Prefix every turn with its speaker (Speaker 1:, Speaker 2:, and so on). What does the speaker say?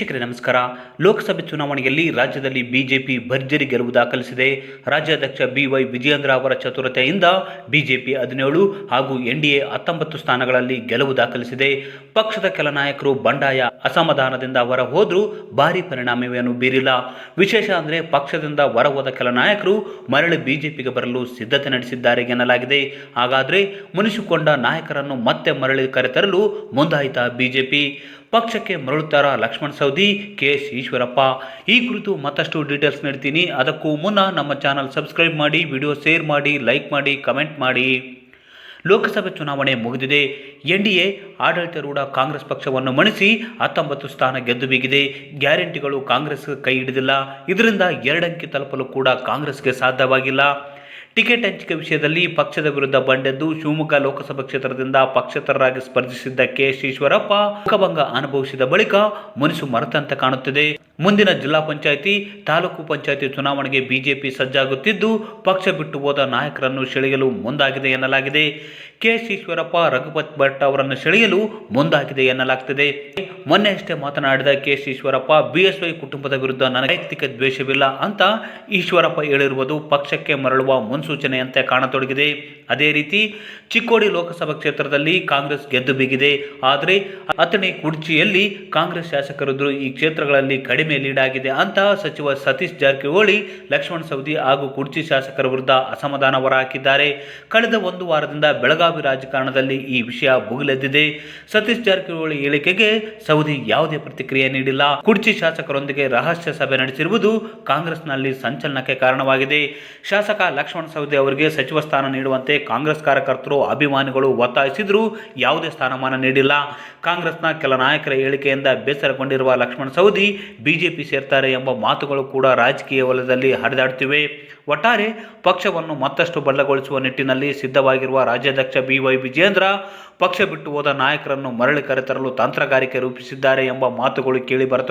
Speaker 1: ವೀಕ್ಷಕರೇ, ನಮಸ್ಕಾರ. ಲೋಕಸಭೆ ಚುನಾವಣೆಯಲ್ಲಿ ರಾಜ್ಯದಲ್ಲಿ ಬಿಜೆಪಿ ಭರ್ಜರಿ ಗೆಲುವು ದಾಖಲಿಸಿದೆ. ರಾಜ್ಯಾಧ್ಯಕ್ಷ ಬಿವೈ ವಿಜಯೇಂದ್ರ ಅವರ ಚತುರತೆಯಿಂದ ಬಿಜೆಪಿ ಹದಿನೇಳು ಹಾಗೂ ಎನ್ಡಿಎ ಹತ್ತೊಂಬತ್ತು ಸ್ಥಾನಗಳಲ್ಲಿ ಗೆಲುವು ದಾಖಲಿಸಿದೆ. ಪಕ್ಷದ ಕೆಲ ನಾಯಕರು ಬಂಡಾಯ ಅಸಮಾಧಾನದಿಂದ ಹೊರ ಹೋದರೂ ಭಾರಿ ಪರಿಣಾಮವೇನು ಬೀರಿಲ್ಲ. ವಿಶೇಷ ಅಂದರೆ ಪಕ್ಷದಿಂದ ಹೊರ ಹೋದ ಕೆಲ ನಾಯಕರು ಮರಳಿ ಬಿಜೆಪಿಗೆ ಬರಲು ಸಿದ್ಧತೆ ನಡೆಸಿದ್ದಾರೆ ಎನ್ನಲಾಗಿದೆ. ಹಾಗಾದರೆ ಮುನಿಸಿಕೊಂಡ ನಾಯಕರನ್ನು ಮತ್ತೆ ಮರಳಿ ಕರೆತರಲು ಮುಂದಾಯಿತ ಬಿಜೆಪಿ. ಪಕ್ಷಕ್ಕೆ ಮರಳುತ್ತಾರ ಲಕ್ಷ್ಮಣ್ ಸವದಿ ಕೆ ಎಸ್ ಈಶ್ವರಪ್ಪ. ಈ ಕುರಿತು ಮತ್ತಷ್ಟು ಡೀಟೇಲ್ಸ್ ನೀಡ್ತೀನಿ. ಅದಕ್ಕೂ ಮುನ್ನ ನಮ್ಮ ಚಾನಲ್ ಸಬ್ಸ್ಕ್ರೈಬ್ ಮಾಡಿ ವಿಡಿಯೋ ಶೇರ್ ಮಾಡಿ ಲೈಕ್ ಮಾಡಿ ಕಮೆಂಟ್ ಮಾಡಿ. ಲೋಕಸಭೆ ಚುನಾವಣೆ ಮುಗಿದಿದೆ. ಎನ್ ಡಿ ಎ, ಆಡಳಿತಾರೂಢ ಕಾಂಗ್ರೆಸ್ ಪಕ್ಷವನ್ನು ಮಣಿಸಿ ಹತ್ತೊಂಬತ್ತು ಸ್ಥಾನ ಗೆದ್ದು ಬೀಗಿದೆ. ಗ್ಯಾರಂಟಿಗಳು ಕಾಂಗ್ರೆಸ್ ಕೈ ಹಿಡಿದಿಲ್ಲ. ಇದರಿಂದ ಎರಡಂಕಿ ತಲುಪಲು ಕೂಡ ಕಾಂಗ್ರೆಸ್ಗೆ ಸಾಧ್ಯವಾಗಿಲ್ಲ. ಟಿಕೆಟ್ ಹಂಚಿಕೆ ವಿಷಯದಲ್ಲಿ ಪಕ್ಷದ ವಿರುದ್ಧ ಬಂಡೆದ್ದು ಶಿವಮೊಗ್ಗ ಲೋಕಸಭಾ ಕ್ಷೇತ್ರದಿಂದ ಪಕ್ಷೇತರರಾಗಿ ಸ್ಪರ್ಧಿಸಿದ್ದ ಕೆ ಈಶ್ವರಪ್ಪ ಮುಖಭಂಗ ಅನುಭವಿಸಿದ ಬಳಿಕ ಮನಸ್ಸು ಮರೆತಂತೆ ಕಾಣುತ್ತಿದೆ. ಮುಂದಿನ ಜಿಲ್ಲಾ ಪಂಚಾಯಿತಿ, ತಾಲೂಕು ಪಂಚಾಯಿತಿ ಚುನಾವಣೆಗೆ ಬಿಜೆಪಿ ಸಜ್ಜಾಗುತ್ತಿದ್ದು, ಪಕ್ಷ ಬಿಟ್ಟು ಹೋದ ನಾಯಕರನ್ನು ಸೆಳೆಯಲು ಮುಂದಾಗಿದೆ ಎನ್ನಲಾಗಿದೆ. ಕೆ. ಎಸ್ ಈಶ್ವರಪ್ಪ, ರಘುಪತ್ ಭಟ್ ಅವರನ್ನು ಸೆಳೆಯಲು ಮುಂದಾಗಿದೆ ಎನ್ನಲಾಗ್ತಿದೆ. ಮೊನ್ನೆಯಷ್ಟೇ ಮಾತನಾಡಿದ ಈಶ್ವರಪ್ಪ ಬಿಎಸ್ವೈ ಕುಟುಂಬದ ವಿರುದ್ಧ ನನಗೆ ವೈಯಕ್ತಿಕ ದ್ವೇಷವಿಲ್ಲ ಅಂತ ಈಶ್ವರಪ್ಪ ಹೇಳಿರುವುದು ಪಕ್ಷಕ್ಕೆ ಮರಳುವ ಮುನ್ಸೂಚನೆಯಂತೆ ಕಾಣತೊಡಗಿದೆ. ಅದೇ ರೀತಿ, ಚಿಕ್ಕೋಡಿ ಲೋಕಸಭಾ ಕ್ಷೇತ್ರದಲ್ಲಿ ಕಾಂಗ್ರೆಸ್ ಗೆದ್ದು ಬೀಗಿದೆ. ಆದರೆ, ಅಥಣಿ ಕುರ್ಚಿಯಲ್ಲಿ ಕಾಂಗ್ರೆಸ್ ಶಾಸಕರಿದ್ದರು. ಈ ಕ್ಷೇತ್ರಗಳಲ್ಲಿ ಕಡಿಮೆ ಲೀಡ್ ಆಗಿದೆ ಅಂತ ಸಚಿವ ಸತೀಶ್ ಜಾರಕಿಹೊಳಿ ಲಕ್ಷ್ಮಣ್ ಸವದಿ ಹಾಗೂ ಕುರ್ಚಿ ಶಾಸಕರ ವಿರುದ್ಧ ಅಸಮಾಧಾನ ಹೊರಹಾಕಿದ್ದಾರೆ. ಕಳೆದ ಒಂದು ವಾರದಿಂದ ಬೆಳಗಾವಿ ರಾಜಕಾರಣದಲ್ಲಿ ಈ ವಿಷಯ ಭುಗಿಲೆದ್ದಿದೆ. ಸತೀಶ್ ಜಾರಕಿಹೊಳಿ ಹೇಳಿಕೆಗೆ ಸೌದಿ ಯಾವುದೇ ಪ್ರತಿಕ್ರಿಯೆ ನೀಡಿಲ್ಲ. ಕುರ್ಚಿ ಶಾಸಕರೊಂದಿಗೆ ರಹಸ್ಯ ಸಭೆ ನಡೆಸಿರುವುದು ಕಾಂಗ್ರೆಸ್ನಲ್ಲಿ ಸಂಚಲನಕ್ಕೆ ಕಾರಣವಾಗಿದೆ. ಶಾಸಕ ಲಕ್ಷ್ಮಣ್ ಸವದಿ ಅವರಿಗೆ ಸಚಿವ ಸ್ಥಾನ ನೀಡುವಂತೆ ಕಾಂಗ್ರೆಸ್ ಕಾರ್ಯಕರ್ತರು ಅಭಿಮಾನಿಗಳು ಒತ್ತಾಯಿಸಿದರೂ ಯಾವುದೇ ಸ್ಥಾನಮಾನ ನೀಡಿಲ್ಲ. ಕಾಂಗ್ರೆಸ್ನ ಕೆಲ ನಾಯಕರ ಹೇಳಿಕೆಯಿಂದ ಬೇಸರಗೊಂಡಿರುವ ಲಕ್ಷ್ಮಣ್ ಸವದಿ ಬಿಜೆಪಿ ಸೇರ್ತಾರೆ ಎಂಬ ಮಾತುಗಳು ಕೂಡ ರಾಜಕೀಯ ವಲಯದಲ್ಲಿ ಹರಿದಾಡುತ್ತಿವೆ. ಒಟ್ಟಾರೆ ಪಕ್ಷವನ್ನು ಮತ್ತಷ್ಟು ಬಲಗೊಳಿಸುವ ನಿಟ್ಟಿನಲ್ಲಿ ಸಿದ್ಧವಾಗಿರುವ ರಾಜ್ಯಾಧ್ಯಕ್ಷ ಬಿ ವೈ ವಿಜೇಂದ್ರ ಪಕ್ಷ ಬಿಟ್ಟು ಹೋದ ನಾಯಕರನ್ನು ಮರಳಿ ಕರೆತರಲು ತಂತ್ರಗಾರಿಕೆ ರೂಪಿಸಿದ್ದಾರೆ ಎಂಬ ಮಾತುಗಳು ಕೇಳಿ